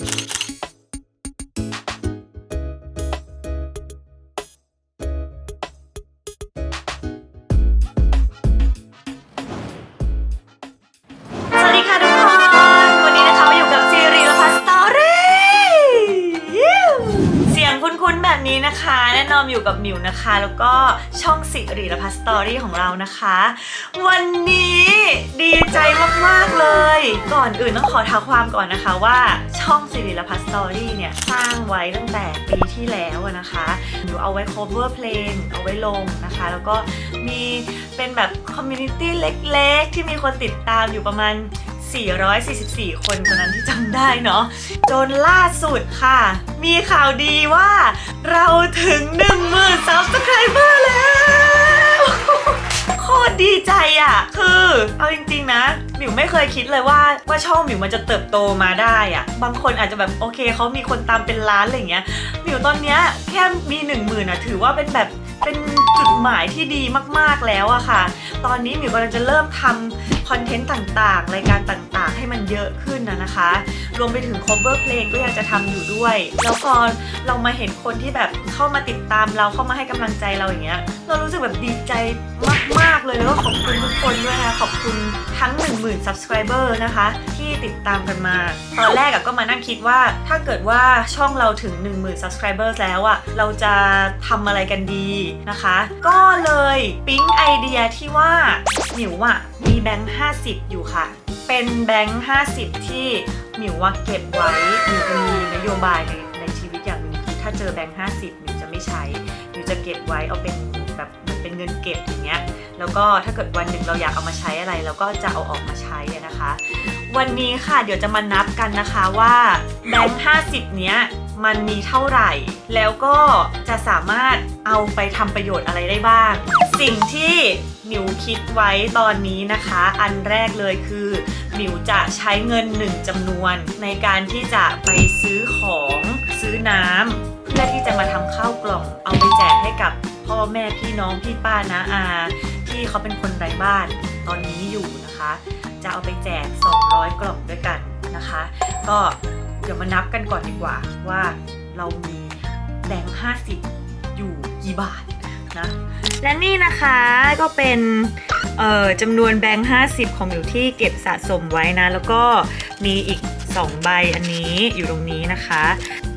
ส อยู่กับมิวนะคะ แล้วก็ช่องสิริละพัสตอรี่ของเรานะคะ วันนี้ดีใจมาก ๆ เลย ก่อนอื่นต้องขอท้าความก่อนนะคะว่าช่องสิริละพัสตอรี่เนี่ย สร้างไว้ตั้งแต่ปีที่แล้วนะคะหนูเอาไว้ cover เพลงเอาไว้ลงนะคะ แล้วก็มีเป็นแบบคอมมูนิตี้เล็ก ๆ ที่มีคนติดตามอยู่ประมาณ 444 คนตอนนั้นที่จำได้เนาะจนล่าสุดค่ะ มีข่าวดีว่าเราถึง 10,000 subscriber แล้ว โคตรดีใจอะ่ะ คือ เอาจริง ๆ นะหมิวไม่เคยคิดเลยว่าว่าช่องหมิวมันจะเติบโตมาได้อะ่ะบางคนอาจจะแบบโอเคเขามีคนตามเป็นล้านอะไรเงี้ยหมิวตอนเนี้ยแค่มี 1 0,000อะถือว่าเป็นแบบ เป็นจุดหมายที่ดีมากๆแล้วอะค่ะ ตอนนี้หมิวกำลังจะเริ่มทำคอนเทนต์ต่างๆ รายการต่างๆ ให้มันเยอะขึ้นนะนะคะ รวมไปถึง cover เพลงก็ยังจะทำอยู่ด้วย แล้วพอเรามาเห็นคนที่แบบเข้ามาติดตามเราเข้ามาให้กำลังใจเราอย่างเงี้ย เรารู้สึกแบบดีใจมากๆเลยแล้วก็ขอบคุณทุกคนด้วยนะขอบคุณทั้ง 10,000 subscriber นะคะที่ ติดตามกันมา ตอนแรกอะก็มานั่งคิดว่าถ้าเกิดว่าช่องเราถึง 10,000 subscriber แล้วอะเราจะทำอะไรกันดีนะคะ ก็เลยปิ๊งไอเดียที่ว่าหมิวอะมีแบงค์ 50 อยู่ค่ะ เป็นแบงค์ 50 ที่หมิวว่าเก็บไว้หมิวจะมีนโยบายในในชีวิตอย่างหนึ่งคือถ้าเจอแบงค์ 50หมิวจะไม่ใช้หมิวจะเก็บไว้เอาเป็นแบบ เป็นเงินเก็บอย่างเงี้ยแล้วก็ถ้าเกิดวันหนึ่งเราอยากเอามาใช้อะไรเราก็จะเอาออกมาใช้นะคะ วันนี้ค่ะเดี๋ยวจะมานับกันนะคะว่าแบงค์50เนี้ยมันมีเท่าไหร่ แล้วก็จะสามารถเอาไปทำประโยชน์อะไรได้บ้าง สิ่งที่หมิวคิดไว้ตอนนี้นะคะ อันแรกเลยคือหมิวจะใช้เงินหนึ่งจำนวน ในการที่จะไปซื้อของซื้อน้ำเพื่อที่จะมาทำข้าวกล่อง เอาไปแจกให้กับ พ่อแม่พี่น้องพี่ป้านาอาที่เขาเป็นคนไร้บ้านตอนนี้อยู่นะคะ จะเอาไปแจก 200 กล่องด้วยกันนะคะ ก็เดี๋ยวมานับกันก่อนดีกว่าว่าเรามีแบงค์50 อยู่กี่บาทนะและนี่นะคะก็เป็น เอ่อจำนวนแบงค์50 ของอยู่ที่เก็บสะสมไว้นะ แล้วก็มีอีก 2 ใบอันนี้อยู่ตรงนี้นะคะ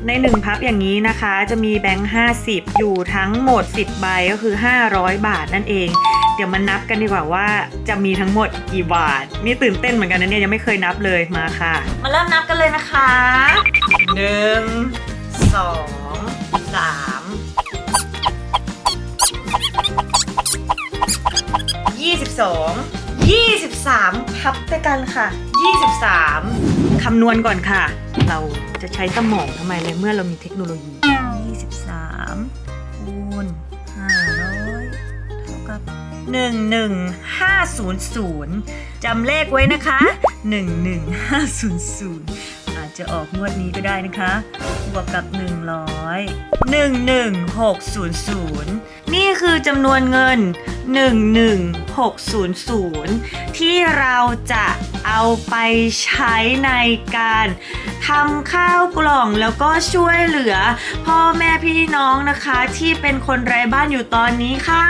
ใน 1 พับอย่างนี้นะคะ จะมีแบงค์50 อยู่ทั้งหมด 10 ใบก็คือ 500 บาทนั่นเอง เดี๋ยวมานับกันดีกว่าว่าจะมีทั้งหมดกี่บาท นี่ตื่นเต้นเหมือนกันนะเนี่ยยังไม่เคยนับเลยมาค่ะ มาเริ่มนับกันเลยนะคะ 1 2 3 22 23 พับด้วยกันค่ะ 23 คำนวณก่อนค่ะ เราจะใช้สมองทำไมเลยเมื่อเรามีเทคโนโลยี 23คูณ500 เท่ากับ 11500จำเลขไว้นะคะ 11500อา จะออกงวดนี้ก็ได้นะคะ บวกกับ 100 11600 นี่คือจำนวนเงิน 11600 ที่เราจะเอาไปใช้ในการทำข้าวกล่องแล้วก็ช่วยเหลือ พ่อแม่พี่น้องนะคะที่เป็นคนไร้บ้านอยู่ตอนนี้ค่ะ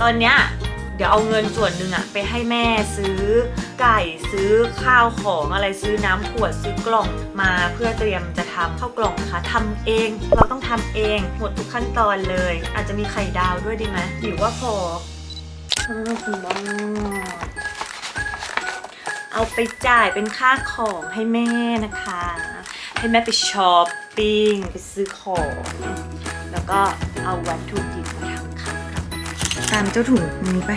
ตอนเนี้ย เดี๋ยวเอาเงินส่วนหนึ่งอะไปให้แม่ซื้อไก่ซื้อข้าวของอะไรซื้อน้ำขวดซื้อกล่องมาเพื่อเตรียมจะทำข้าวกล่องนะคะทำเองเราต้องทำเองหมดทุกขั้นตอนเลย อาจจะมีไข่ดาวด้วยดีไหมหรือว่าพอเอาเอาไปจ่ายเป็นค่าของให้แม่นะคะ ให้แม่ไปช้อปปิ้งไปซื้อของ แล้วก็เอาวัตถุดิบมาทำ ตามเจ้าถุงนี้ไป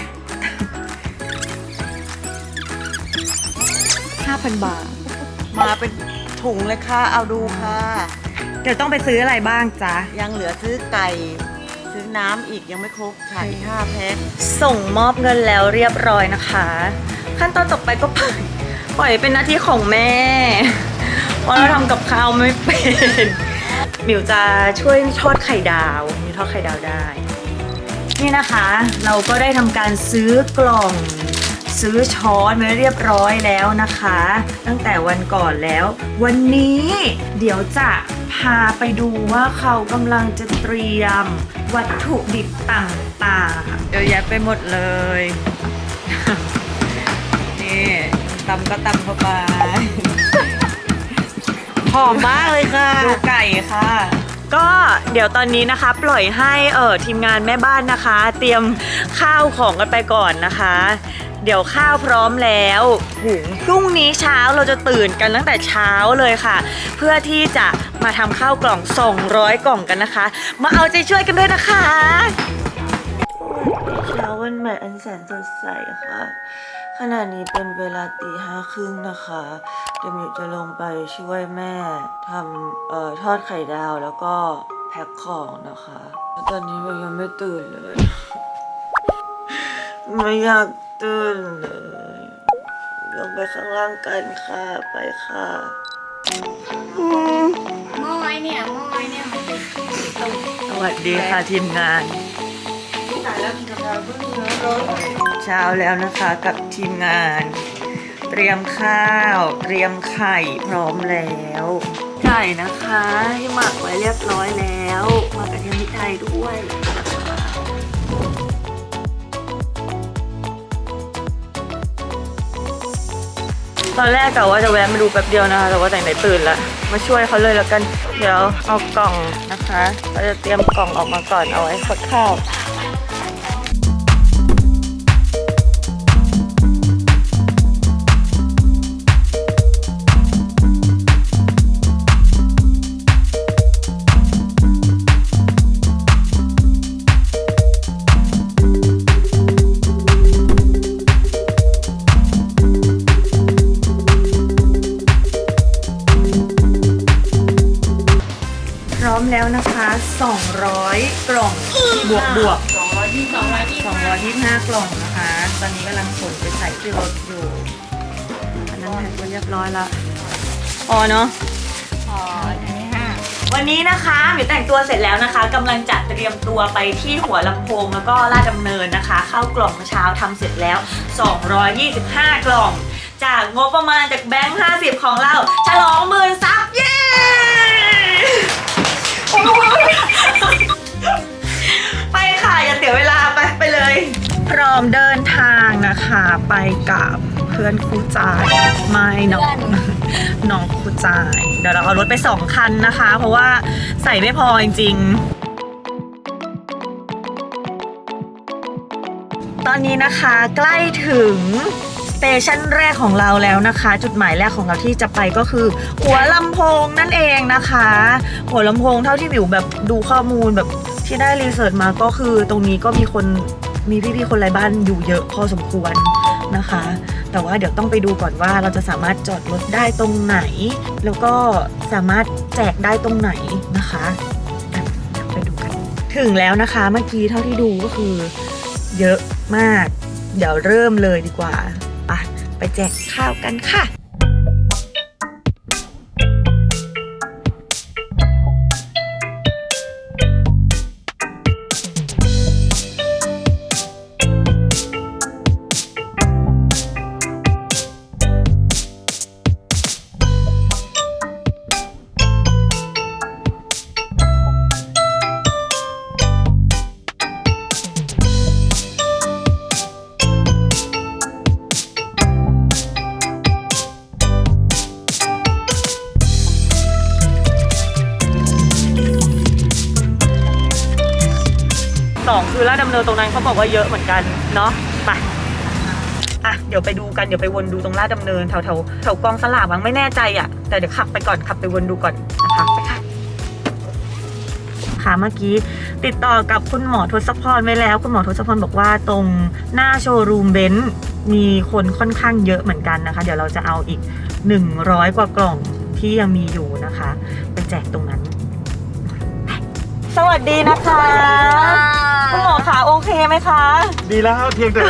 5,000 บาท มาเป็นถุงเลยค่ะ เอาดูค่ะ เดี๋ยวต้องไปซื้ออะไรบ้างจ๊ะ ยังเหลือซื้อไก่ ซื้อน้ำอีกยังไม่ครบค่ะอีกห้าแพ็คส่งมอบเงินแล้วเรียบร้อยนะคะ ขั้นตอนต่อไปก็ปล่อยปล่อยเป็นหน้าที่ของแม่ เพราะเราทำกับข้าวไม่เป็นหมิวจะช่วยทอดไข่ดาวหมิวทอดไข่ดาวได้ นี่นะคะเราก็ได้ทำการซื้อกล่อง ซื้อช้อนมาเรียบร้อยแล้วนะคะ ตั้งแต่วันก่อนแล้ว วันนี้เดี๋ยวจะพาไปดูว่าเขากำลังจะเตรียม วัตถุดิบต่างๆเยอะแยะไปหมดเลย นี่ตำก็ตำเข้าไปหอมมากเลยค่ะ ดูไก่ค่ะ ก็เดี๋ยวตอนนี้นะคะ ปล่อยให้เออทีมงานแม่บ้านนะคะ เตรียมข้าวของกันไปก่อนนะคะ เดี๋ยวข้าวพร้อมแล้วหุงพรุ่งนี้เช้าเราจะตื่นกันตั้งแต่เช้าเลยค่ะ เพื่อที่จะมาทำข้าวกล่อง 200 กล่องกันนะคะ มาเอาใจช่วยกันด้วยนะคะเช้าวันใหม่อันแสนสดใสค่ะ ขณะนี้เป็นเวลาตีห้าครึ่งนะคะเดี๋ยวมิวจะลงไปช่วยแม่ทำเอ่อทอดไข่ดาวแล้วก็แพ็คของนะคะแล้วตอนนี้มิวยังไม่ตื่นเลย ไม่อยากตื่นเลยลงไปข้างล่างกันค่ะไปค่ะอืมหม้อไอ้เนี่ยหม้อไอ้เนี่ยมันติดตรง สวัสดีค่ะทีมงาน ตายแล้วกินกาแฟเพิ่งเนื้อร้อนเช้าแล้วนะคะกับทีมงาน เตรียมข้าว เตรียมไข่พร้อมแล้ว ไก่นะคะที่หมักไว้เรียบร้อยแล้วหมักกระเทียมพริกไทยด้วยตอนแรกกะว่าจะแวะมาดูแป๊บเดียวนะคะแต่ว่าแต่ไหนตื่นละมาช่วยเขาเลยแล้วกัน เดี๋ยวเอากล่องนะคะเราจะเตรียมกล่องออกมาก่อนเอาไว้คดข้าว 200 กล่อง บวกบวกสองร้อยยี่สิบ225 กล่องนะคะ ตอนนี้กำลังขนไปใส่ที่รถอยู่ อันนั้นแพ็คไว้เรียบร้อยแล้วอ๋อเนาะพออันนี้ห้าวันนี้นะคะหมิวแต่งตัวเสร็จแล้วนะคะกำลังจะเตรียมตัวไปที่หัวลำโพงแล้วก็ลาดดำเนินนะคะ เข้ากล่องเมื่อเช้าทำเสร็จแล้ว 225 กล่อง จากงบประมาณจากแบงค์ 50 ของเราฉลองหมื่น อมเดินทางนะคะไปกับเพื่อนคู่ใจไม่น้องน้องคู่ใจเดี๋ยวเราเอารถไปสองคันนะคะ เพราะว่าใส่ไม่พอจริงๆ ตอนนี้นะคะใกล้ถึงสเตชันแรกของเราแล้วนะคะ จุดหมายแรกของเราที่จะไปก็คือ หัวลำโพงนั่นเองนะคะ หัวลำโพงเท่าที่วิวแบบดูข้อมูลแบบที่ได้รีเสิร์ชมาก็คือตรงนี้ก็มีคน มีพี่ๆคนไร้บ้านอยู่เยอะพอสมควรนะคะ แต่ว่าเดี๋ยวต้องไปดูก่อนว่าเราจะสามารถจอดรถได้ตรงไหน แล้วก็สามารถแจกได้ตรงไหนนะคะเดี๋ยวไปดูกันถึงแล้วนะคะเมื่อกี้เท่าที่ดูก็คือเยอะมาก เดี๋ยวเริ่มเลยดีกว่าไปไปแจกข้าวกันค่ะ สองคือลาดดำเนินตรงนั้นเขาบอกว่าเยอะเหมือนกันเนาะไปอะเดี๋ยวไปดูกันเดี๋ยวไปวนดูตรงลาดดำเนินแถวแถวแถวกองสลากมั้งไม่แน่ใจอะ แต่เดี๋ยวขับไปก่อนขับไปวนดูก่อนนะคะไปค่ะค่ะเมื่อกี้ติดต่อกับคุณหมอทศพรไว้แล้ว คุณหมอทศพรบอกว่าตรงหน้าโชว์รูมเบนซ์มีคนค่อนข้างเยอะเหมือนกันนะคะ เดี๋ยวเราจะเอาอีก 100 กว่ากล่องที่ยังมีอยู่นะคะ ไปแจกตรงนั้น สวัสดีนะคะคุณหมอคะโอเคไหมคะดีแล้วครับเพียงแต่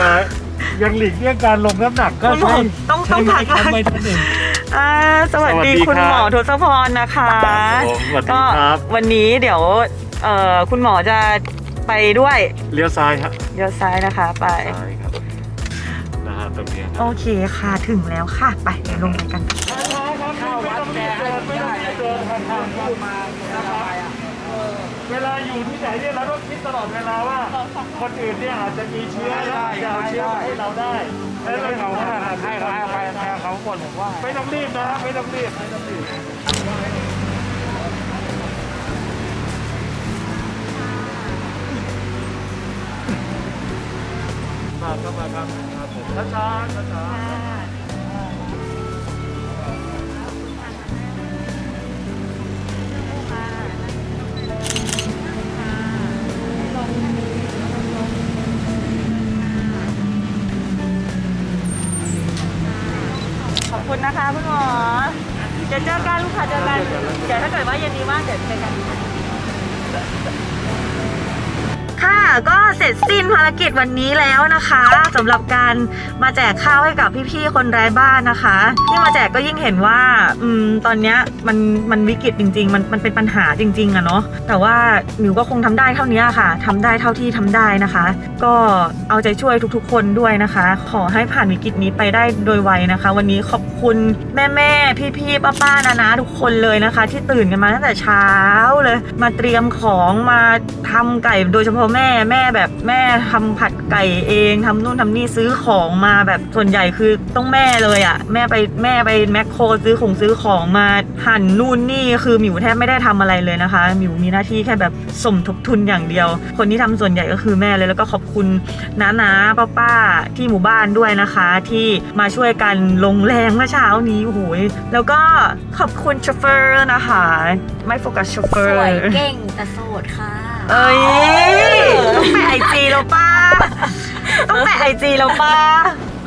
ยังหลีกเลี่ยงการลงน้ำหนักก็คุณหมอใช่ต้องใช่ต้องพักทำไมท่านหนึ่งอ่าสวัสดีสวัสดีคุณครับหมอทศพรนะคะครับผมสวัสดีก็ครับวันนี้เดี๋ยวเอ่อคุณหมอจะไปด้วยเลี้ยวซ้ายครับเดี๋ยวซ้ายนะคะไปซ้ายครับนะฮะไปตรงนี้โอเคค่ะถึงแล้วค่ะไปเดี๋ยวลงไปกันเข้าวัดแกให้ไม่ต้องรีบเดินทางทางพูดมานะครับ เวลาอยู่ที่ไหนเนี่ยเราต้องคิดตลอดเวลาว่า คนอื่นเนี่ยอาจจะมีเชื้อแล้วจะเอาเชื้อมาให้เราได้แล้วเราเขาให้เขาให้ไปเขาคนผมว่าไม่ต้องรีบนะไม่ต้องรีบไม่ต้องรีบมาครับมาครับครับผมช้าช้าช้าช้า คุณนะคะคุณหมอเดี๋ยวเจอกันลูกค้าเจอกันเดี๋ยวถ้าเกิดว่าเย็นนี้ว่างเดี๋ยวเจอกัน ก็เสร็จสิ้นภารกิจวันนี้แล้วนะคะสำหรับการมาแจกข้าวให้กับพี่ๆคนไร้บ้านนะคะ ที่มาแจกก็ยิ่งเห็นว่าอืมตอนเนี้ยมันมันวิกฤตจริง ๆ มันมันเป็นปัญหาจริง ๆอะเนาะแต่ว่าหมิวก็คงทำได้เท่านี้ค่ะทำได้เท่าที่ทำได้นะคะ ก็เอาใจช่วยทุกๆ คนด้วยนะคะ ขอให้ผ่านวิกฤตนี้ไปได้โดยไวนะคะ วันนี้ขอบคุณแม่ๆพี่ๆป้าๆนานาทุกคนเลยนะคะ ที่ตื่นกันมาตั้งแต่เช้าเลย มาเตรียมของมาทำไก่โดยเฉพาะแม่แม่แบบแม่ทำผัดไก่เองทำนู่นทำนี่ซื้อของมาแบบส่วนใหญ่คือต้องแม่เลยอะ่ะ แม่ไปแม่ไปแมคโครซื้อของซื้อของมาหั่นนู่นนี่คือหมิวแทบไม่ได้ทำอะไรเลยนะคะหมิวมีหน้าที่แค่แบบสมทบทุนอย่างเดียว คนที่ทำส่วนใหญ่ก็คือแม่เลยแล้วก็ขอบคุณน้านาป้าป้าๆที่หมู่บ้านด้วยนะคะ ที่มาช่วยกันลงแรงเมื่อเช้านี้โอ้โหยแล้วก็ขอบคุณโชเฟอร์นะคะ ไม่โฟกัสโชเฟอร์สวยเก่งแต่โสดค่ะ เอ้ยต้องแปะไอจีแล้วป้าต้องแปะไอจีแล้วป้า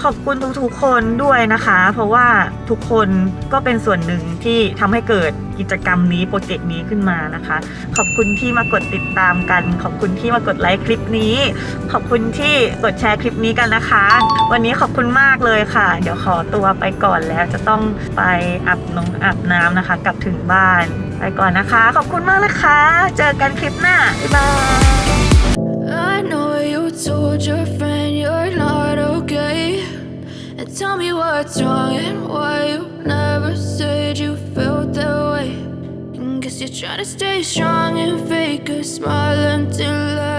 ขอบคุณทุกๆคนด้วยนะคะ เพราะว่าทุกคนก็เป็นส่วนหนึ่งที่ทำให้เกิดกิจกรรมนี้โปรเจกต์นี้ขึ้นมานะคะ ขอบคุณที่มากดติดตามกัน ขอบคุณที่มากดไลค์คลิปนี้ ขอบคุณที่กดแชร์คลิปนี้กันนะคะ วันนี้ขอบคุณมากเลยค่ะ เดี๋ยวขอตัวไปก่อนแล้วจะต้องไปอาบนงอาบน้ำนะคะ กลับถึงบ้าน ไปก่อนนะคะ ขอบคุณมากนะคะ เจอกันคลิปหน้า บ๊ายบาย told your friend you're not okay. And tell me what's wrong and why you never said you felt that way. And guess you're trying to stay strong and fake a smile until I